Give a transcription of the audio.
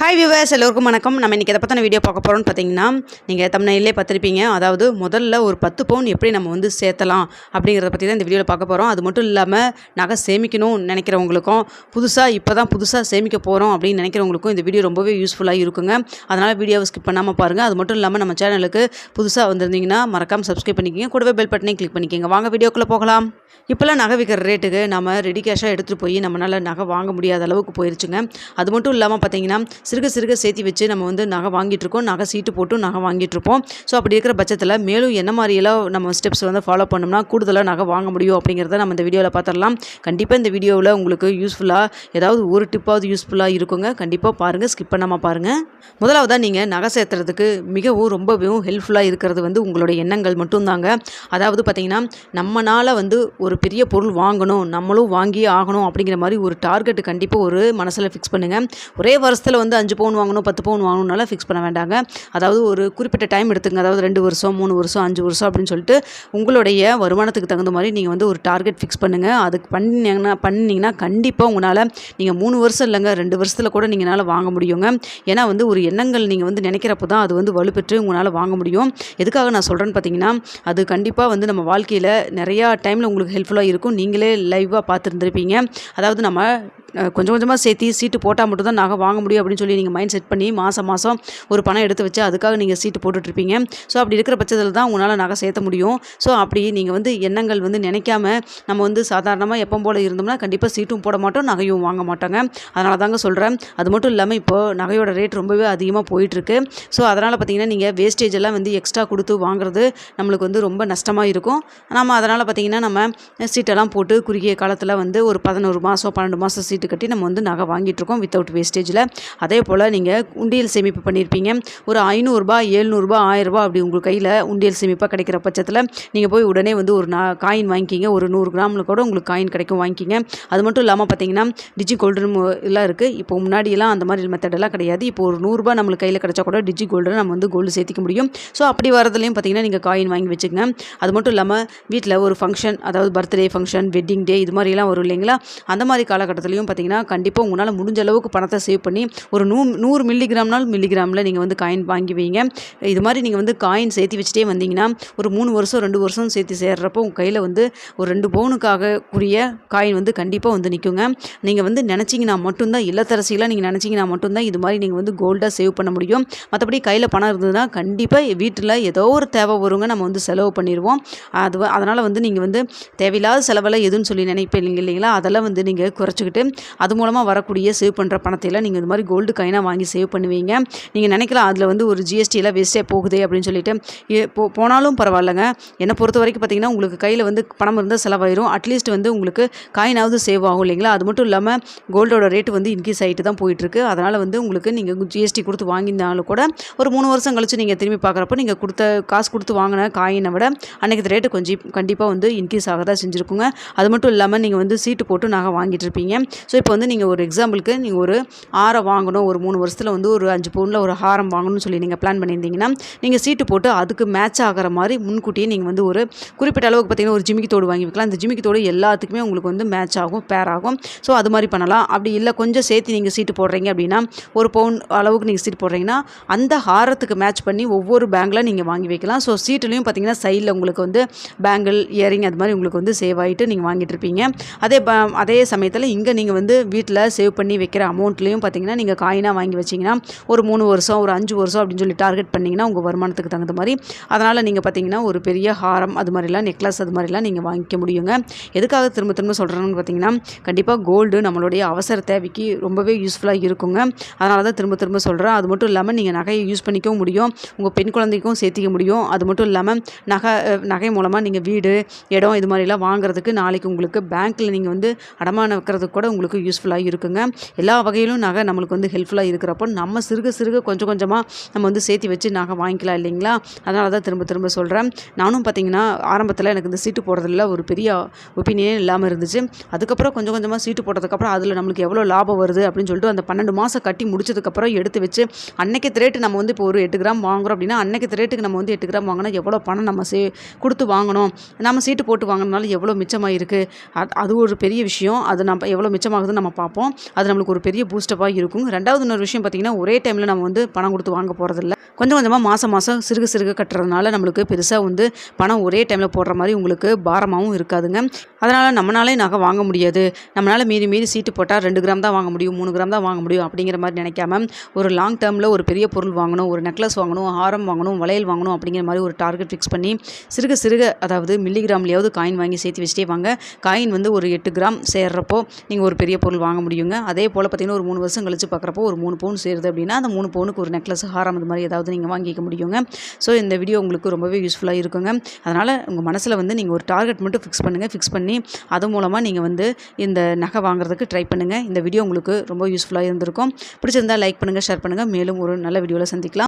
Hi viewers எல்லோருக்கும் வணக்கம். நம்ம இன்றைக்கி எதை பற்றின வீடியோ பார்க்க போகிறோம்னு பார்த்தீங்கன்னா நீங்கள் தமிழ்நிலே பார்த்துருப்பீங்க. அதாவது முதல்ல ஒரு பத்து பவுன் எப்படி நம்ம வந்து சேர்த்தலாம் அப்படிங்கிறத பற்றி தான் இந்த வீடியோவில் பார்க்க போகிறோம் அது மட்டும் இல்லாமல் நகை சேமிக்கணும்னு நினைக்கிறவங்களுக்கும் புதுசாக இப்போ தான் புதுசாக சேமிக்க போகிறோம் அப்படின்னு நினைக்கிறவங்களுக்கும் இந்த வீடியோ ரொம்பவே யூஸ்ஃபுல்லாக இருக்குங்க. அதனால் வீடியோவை ஸ்கிப் பண்ணாமல் பாருங்கள் அது மட்டும் இல்லாமல் நம்ம சேனலுக்கு புதுசாக வந்திருந்தீங்கன்னா மறக்காமல் சப்ஸ்கிரைப் பண்ணிக்கிங்க. கூடவே பெல் பட்டனையும் கிளிக் பண்ணிக்கோங்க. வாங்க வீடியோக்குள்ளே போகலாம். இப்போல்லாம் நகை விற்கிற ரேட்டுக்கு நம்ம ரெடி கேஷாக எடுத்துகிட்டு போய் நம்மளால் நகை வாங்க முடியாத அளவுக்கு போயிருச்சுங்க. அது மட்டும் இல்லாமல் பார்த்தீங்கன்னா சிறுக சிறுக சேர்த்து வச்சு நம்ம வந்து நகை வாங்கிட்டுருக்கோம். நகை சீட்டு போட்டு நகை வாங்கிட்டுருப்போம். ஸோ அப்படி இருக்கிற பட்சத்தில் மேலும் என்ன மாதிரியெல்லாம் நம்ம ஸ்டெப்ஸ் வந்து ஃபாலோ பண்ணோம்னா கூடுதலாக நகை வாங்க முடியும் அப்படிங்கிறத நம்ம இந்த வீடியோவில் பார்த்துடலாம் கண்டிப்பாக இந்த வீடியோவில் உங்களுக்கு யூஸ்ஃபுல்லாக ஏதாவது ஒரு டிப்பாவது யூஸ்ஃபுல்லாக இருக்குங்க. கண்டிப்பாக பாருங்கள் ஸ்கிப் பண்ணாமல் பாருங்கள் முதலாவதாக நீங்கள் நகை சேர்த்துறதுக்கு மிகவும் ரொம்பவும் ஹெல்ப்ஃபுல்லாக இருக்கிறது வந்து உங்களுடைய எண்ணங்கள் மட்டும்தாங்க. அதாவது பார்த்தீங்கன்னா நம்மளால் வந்து ஒரு பெரிய பொருள் வாங்கணும். நம்மளும் வாங்கியே ஆகணும் அப்படிங்கிற மாதிரி ஒரு டார்கெட் கண்டிப்பாக ஒரு மனசில் ஃபிக்ஸ் பண்ணுங்கள் ஒரே வருஷத்தில் வந்து அஞ்சு பவுன் வாங்கணும் பத்து பவுன் வாங்கணும்னால ஃபிக்ஸ் பண்ண வேண்டாங்க. அதாவது ஒரு குறிப்பிட்ட டைம் எடுத்துங்க. அதாவது ரெண்டு வருஷம் மூணு வருஷம் அஞ்சு வருஷம் அப்படின்னு சொல்லிட்டு உங்களுடைய வருமானத்துக்கு தகுந்த மாதிரி நீங்கள் வந்து ஒரு டார்கெட் ஃபிக்ஸ் பண்ணுங்கள் அதுக்கு பண்ணிங்கன்னா பண்ணிங்கன்னா கண்டிப்பாக உங்களால் நீங்கள் மூணு வருஷம் இல்லைங்க ரெண்டு வருஷத்தில் கூட நீங்களால் வாங்க முடியுங்க. ஏன்னா வந்து ஒரு எண்ணங்கள் நீங்கள் வந்து நினைக்கிறப்ப தான் அது வந்து வலுப்பெற்று உங்களால் வாங்க முடியும். எதுக்காக நான் சொல்கிறேன்னு பார்த்தீங்கன்னா அது கண்டிப்பாக வந்து நம்ம வாழ்க்கையில் நிறையா டைமில் உங்களுக்கு ஹெல்ப்ஃபுல்லாக இருக்கும். நீங்களே லைவாக பார்த்துருந்துருப்பீங்க. அதாவது நம்ம கொஞ்சம் கொஞ்சமாக சேர்த்து சீட்டு போட்டால் மட்டும்தான் நகை வாங்க முடியும் அப்படின்னு சொல்லி நீங்கள் மைண்ட் செட் பண்ணி மாதம் மாதம் ஒரு பணம் எடுத்து வச்சு அதுக்காக நீங்கள் சீட்டு போட்டுட்ருப்பீங்க ஸோ அப்படி இருக்கிற பட்சத்தில் தான் உங்களால் நகை சேர்த்த முடியும். ஸோ அப்படி நீங்கள் வந்து எண்ணங்கள் வந்து நினைக்காம நம்ம வந்து சாதாரணமாக எப்போ போல் இருந்தோம்னா கண்டிப்பாக சீட்டும் போட மாட்டோம் நகையும் வாங்க மாட்டோங்க. அதனால தாங்க சொல்கிறேன் அது மட்டும் இல்லாமல் இப்போது நகையோட ரேட் ரொம்பவே அதிகமாக போயிட்டுருக்கு. ஸோ அதனால் பார்த்தீங்கன்னா நீங்கள் வேஸ்டேஜ் எல்லாம் வந்து எக்ஸ்ட்ரா கொடுத்து வாங்குறது நம்மளுக்கு வந்து ரொம்ப நஷ்டமாக இருக்கும். நம்ம அதனால் பார்த்தீங்கன்னா நம்ம சீட்டெல்லாம் போட்டு குறுகிய காலத்தில் வந்து ஒரு பதினோரு மாதம் பன்னெண்டு மாதம் சீட்டு கட்டி நம்ம வந்து நகை வாங்கிட்டுருக்கோம் வித்தவுட் வேஸ்டேஜில் அதே போல் நீங்கள் உண்டியல் சேமிப்பு பண்ணியிருப்பீங்க ஒரு ஐநூறுரூபா ஏழ்நூறுபா ஆயிரரூபா அப்படி உங்கள் கையில் உண்டியல் சேமிப்பாக கிடைக்கிற பட்சத்தில் நீங்கள் போய் உடனே வந்து ஒரு நா காயின் வாங்கிக்கிங்க. ஒரு நூறு கிராமில் கூட உங்களுக்கு காயின் கிடைக்கும் வாங்கிக்கிங்க. அது மட்டும் இல்லாமல் பார்த்தீங்கன்னா டிஜி கோல்டுன்னு எல்லாம் இருக்குது இப்போ முன்னாடியெல்லாம் அந்த மாதிரி மெத்தடெல்லாம் கிடையாது. இப்போ ஒரு நூறுரூபா நம்மளுக்கு கையில் கிடச்சா கூட டிஜி கோல்டு நம்ம வந்து கோல்டு சேர்த்திக்க முடியும். ஸோ அப்படி வரதுலையும் பார்த்தீங்கன்னா நீங்கள் காயின் வாங்கி வச்சுக்கங்க. அது மட்டும் இல்லாமல் வீட்டில் ஒரு ஃபங்க்ஷன் அதாவது பர்த்டே ஃபங்க்ஷன் வெட்டிங் டே இது மாதிரிலாம் வரும் இல்லைங்களா? அந்த மாதிரி காலகட்டத்துலையும் பார்த்தீங்கன்னா கண்டிப்பாக உங்களால் முடிஞ்ச அளவுக்கு பணத்தை சேவ் பண்ணி ஒரு நூ நூறு மில்லிகிராம்னால் மில்லிகிராமில் நீங்கள் வந்து காயின் வாங்கி வைங்க இது மாதிரி நீங்கள் வந்து காயின் சேர்த்து வச்சுட்டே வந்தீங்கன்னா ஒரு மூணு வருஷம் ரெண்டு வருஷம் சேர்த்து சேர்றப்போ உங்கள் கையில் வந்து ஒரு ரெண்டு பவுனுக்காக கூடிய காயின் வந்து கண்டிப்பாக வந்து நிற்குங்க நீங்கள் வந்து நினச்சிங்கன்னா மட்டும்தான் இல்லத்தரசிகளாக நீங்கள் நினச்சிங்கன்னா மட்டும்தான் இது மாதிரி நீங்கள் வந்து கோல்டாக சேவ் பண்ண முடியும். மற்றபடி கையில் பணம் இருந்ததுன்னா கண்டிப்பாக வீட்டில் ஏதோ ஒரு தேவை வருங்க நம்ம வந்து செலவு பண்ணிடுவோம் அது அதனால் வந்து நீங்கள் வந்து தேவையில்லாத செலவெல்லாம் எதுன்னு சொல்லி நினைப்பீங்க இல்லைங்களா? அதெல்லாம் வந்து நீங்கள் குறைச்சிக்கிட்டு அது மூலமாக வரக்கூடிய சேவ் பண்ணுற பணத்தையெல்லாம் நீங்கள் இது மாதிரி கோல்டு காயினாக வாங்கி சேவ் பண்ணுவீங்க. நீங்கள் நினைக்கலாம் அதில் வந்து ஒரு ஜிஎஸ்டியெல்லாம் வேஸ்ட்டே போகுதே அப்படின்னு சொல்லிட்டு ஏ, போ போனாலும் பரவாயில்லைங்க. என்னை பொறுத்த வரைக்கும் பார்த்தீங்கன்னா உங்களுக்கு கையில் வந்து பணம் இருந்தால் செலவாயிரும். அட்லீஸ்ட் வந்து உங்களுக்கு காயினாவது சேவ் ஆகும் இல்லைங்களா? அது மட்டும் இல்லாமல் கோல்டோட ரேட்டு வந்து இன்க்ரீஸ் ஆகிட்டு தான் போயிட்டுருக்கு. அதனால் வந்து உங்களுக்கு நீங்கள் ஜிஎஸ்டி கொடுத்து வாங்கியிருந்தாலும் கூட ஒரு மூணு வருஷம் கழிச்சு நீங்கள் திரும்பி பார்க்குறப்ப நீங்கள் கொடுத்த காசு கொடுத்து வாங்கின காயினை விட அன்றைக்கி ரேட்டு கொஞ்சம் கண்டிப்பாக வந்து இன்க்ரீஸ் ஆக தான் செஞ்சுருக்குங்க. அது மட்டும் இல்லாமல் நீங்கள் வந்து சீட்டு போட்டு நகை வாங்கிட்டு இருப்பீங்க. ஸோ இப்போ வந்து நீங்கள் ஒரு எக்ஸாம்பிளுக்கு நீங்கள் ஒரு ஆரை வாங்கணும் ஒரு மூணு வருஷத்தில் வந்து ஒரு அஞ்சு பவுனில் ஒரு ஹாரம் வாங்கணும்னு சொல்லி நீங்கள் பிளான் பண்ணியிருந்தீங்கன்னா நீங்கள் சீட்டு போட்டு அதுக்கு மேட்ச் ஆகிற மாதிரி முன்கூட்டியே நீங்கள் வந்து ஒரு குறிப்பிட்ட அளவுக்கு பார்த்தீங்கன்னா ஒரு ஜிமிக்கி தோடு வாங்கி வைக்கலாம். அந்த ஜிமிக்கி தோடு எல்லாத்துக்குமே உங்களுக்கு வந்து மேட்ச் ஆகும் பேர் ஆகும். ஸோ அது மாதிரி பண்ணலாம். அப்படி இல்லை கொஞ்சம் சேர்த்து நீங்கள் சீட்டு போடுறீங்க அப்படின்னா ஒரு பவுன் அளவுக்கு நீங்கள் சீட்டு போடுறீங்கன்னா அந்த ஹாரத்துக்கு மேட்ச் பண்ணி ஒவ்வொரு பேங்கில் நீங்கள் வாங்கி வைக்கலாம். ஸோ சீட்டுலையும் பார்த்தீங்கன்னா சைடில் உங்களுக்கு வந்து பேங்கிள் இயரிங் அது மாதிரி உங்களுக்கு வந்து சேவ் ஆகிட்டு நீங்கள் வாங்கிட்டு இருப்பீங்க. அதே அதே சமயத்தில் இங்கே நீங்கள் வந்து வீட்டில் சேவ் பண்ணி வைக்கிற அமௌண்ட்லேயும் பார்த்தீங்கன்னா நீங்கள் காயினாக வாங்கி வச்சிங்கன்னா ஒரு மூணு வருஷம் ஒரு அஞ்சு வருஷம் அப்படின்னு சொல்லி டார்கெட் பண்ணிங்கன்னா உங்கள் வருமானத்துக்கு தகுந்த மாதிரி. அதனால் நீங்கள் பார்த்தீங்கன்னா ஒரு பெரிய ஹாரம் அது மாதிரிலாம் நெக்லஸ் அது மாதிரிலாம் நீங்கள் வாங்கிக்க முடியுங்க. எதுக்காக திரும்ப திரும்ப சொல்கிறேன்னு பார்த்தீங்கன்னா கண்டிப்பாக கோல்டு நம்மளுடைய அவசர தேவைக்கு ரொம்பவே யூஸ்ஃபுல்லாக இருக்குங்க. அதனால தான் திரும்ப திரும்ப சொல்கிறேன் அது மட்டும் இல்லாமல் நீங்கள் நகையை யூஸ் பண்ணிக்கவும் முடியும். உங்கள் பெண் குழந்தைக்கும் சேர்த்திக்க முடியும். அது மட்டும் இல்லாமல் நகை நகை மூலமாக நீங்கள் வீடு இடம் இது மாதிரிலாம் வாங்குறதுக்கு நாளைக்கு உங்களுக்கு பேங்க்கில் நீங்கள் வந்து அடமானம் வைக்கிறதுக்கு கூட உங்களுக்கு யூஸ்ஃபுல்லாக இருக்குங்க. எல்லா வகையிலும் நகை நம்மளுக்கு வந்து ஹெல்ப்ஃபுல்லாக இருக்கிறப்போ நம்ம சிறுக சிறுக கொஞ்சம் கொஞ்சமாக நம்ம வந்து சேர்த்து வச்சு நகை வாங்கிக்கலாம் இல்லைங்களா? அதனால தான் திரும்ப திரும்ப சொல்கிறேன் நானும் பார்த்தீங்கன்னா ஆரம்பத்தில் எனக்கு இந்த சீட்டு போடுறதுல ஒரு பெரிய ஒப்பீனியனே இல்லாமல் இருந்துச்சு. அதுக்கப்புறம் கொஞ்சம் கொஞ்சமாக சீட்டு போட்டதுக்கப்புறம் அதில் நம்மளுக்கு எவ்வளோ லாபம் வருது அப்படின்னு சொல்லிட்டு அந்த பன்னெண்டு மாதம் கட்டி முடிச்சதுக்கப்புறம் எடுத்து வச்சு அன்னைக்கு ரேட்டு நம்ம வந்து இப்போ ஒரு எட்டு கிராம் வாங்குறோம் அப்படின்னா அன்னைக்கு ரேட்டுக்கு நம்ம வந்து எட்டு கிராம் வாங்கினா எவ்வளோ பணம் நம்ம சே கொடுத்து வாங்கணும்? நம்ம சீட்டு போட்டு வாங்கினாலும் எவ்வளோ மிச்சமாக இருக்குது அது அது ஒரு பெரிய விஷயம். அது நம்ம எவ்வளோ மிச்சமாக அதிகமாகுதுன்னு நம்ம பார்ப்போம். அது நம்மளுக்கு ஒரு பெரிய பூஸ்டப்பாக இருக்கும். ரெண்டாவது இன்னொரு விஷயம் பார்த்திங்கன்னா ஒரே டைமில் நம்ம வந்து பணம் கொடுத்து வாங்க போகிறதில்ல கொஞ்சம் கொஞ்சமாக மாதம் மாதம் சிறுக சிறுக கட்டுறதுனால நம்மளுக்கு பெருசாக வந்து பணம் ஒரே டைமில் போடுற மாதிரி உங்களுக்கு பாரமாகவும் இருக்காதுங்க. அதனால் நம்மளாலே நகை வாங்க முடியாது. நம்மளால் மீறி மீறி சீட்டு போட்டால் ரெண்டு கிராம் தான் வாங்க முடியும் மூணு கிராம் தான் வாங்க முடியும் அப்படிங்கிற மாதிரி நினைக்காம ஒரு லாங் டேர்மில் ஒரு பெரிய பொருள் வாங்கணும் ஒரு நெக்லஸ் வாங்கணும் ஹாரம் வாங்கணும் வளையல் வாங்கணும் அப்படிங்கிற மாதிரி ஒரு டார்கெட் ஃபிக்ஸ் பண்ணி சிறுக சிறுக அதாவது மில்லிகிராம்லேயாவது காயின் வாங்கி சேர்த்து வச்சுட்டே வாங்க. காயின் வந்து ஒரு எட்டு கிராம் சேர்றப்போ நீங்கள் ஒரு பெரிய பெரிய பொருள் வாங்க முடியுங்க. அதே போல் பார்த்தீங்கன்னா ஒரு மூணு வருஷம் கழிச்சு பார்க்குறப்போ ஒரு மூணு பவுன் சேருது அப்படின்னா அந்த மூணு பவுனுக்கு ஒரு நெக்லஸ் ஹாரம் அது மாதிரி ஏதாவது நீங்கள் வாங்கிக்க முடியுங்க. ஸோ இந்த வீடியோ உங்களுக்கு ரொம்பவே யூஸ்ஃபுல்லாக இருக்குங்க. அதனால் உங்கள் மனசில் வந்து நீங்கள் ஒரு டார்கெட் மட்டும் ஃபிக்ஸ் பண்ணுங்கள் ஃபிக்ஸ் பண்ணி அது மூலமாக நீங்கள் வந்து இந்த நகை வாங்குறதுக்கு ட்ரை பண்ணுங்கள் இந்த வீடியோ உங்களுக்கு ரொம்ப யூஸ்ஃபுல்லாக இருந்திருக்கும். பிடிச்சிருந்தால் லைக் பண்ணுங்கள் ஷேர் பண்ணுங்கள் மேலும் ஒரு நல்ல வீடியோவில் சந்திக்கலாம்.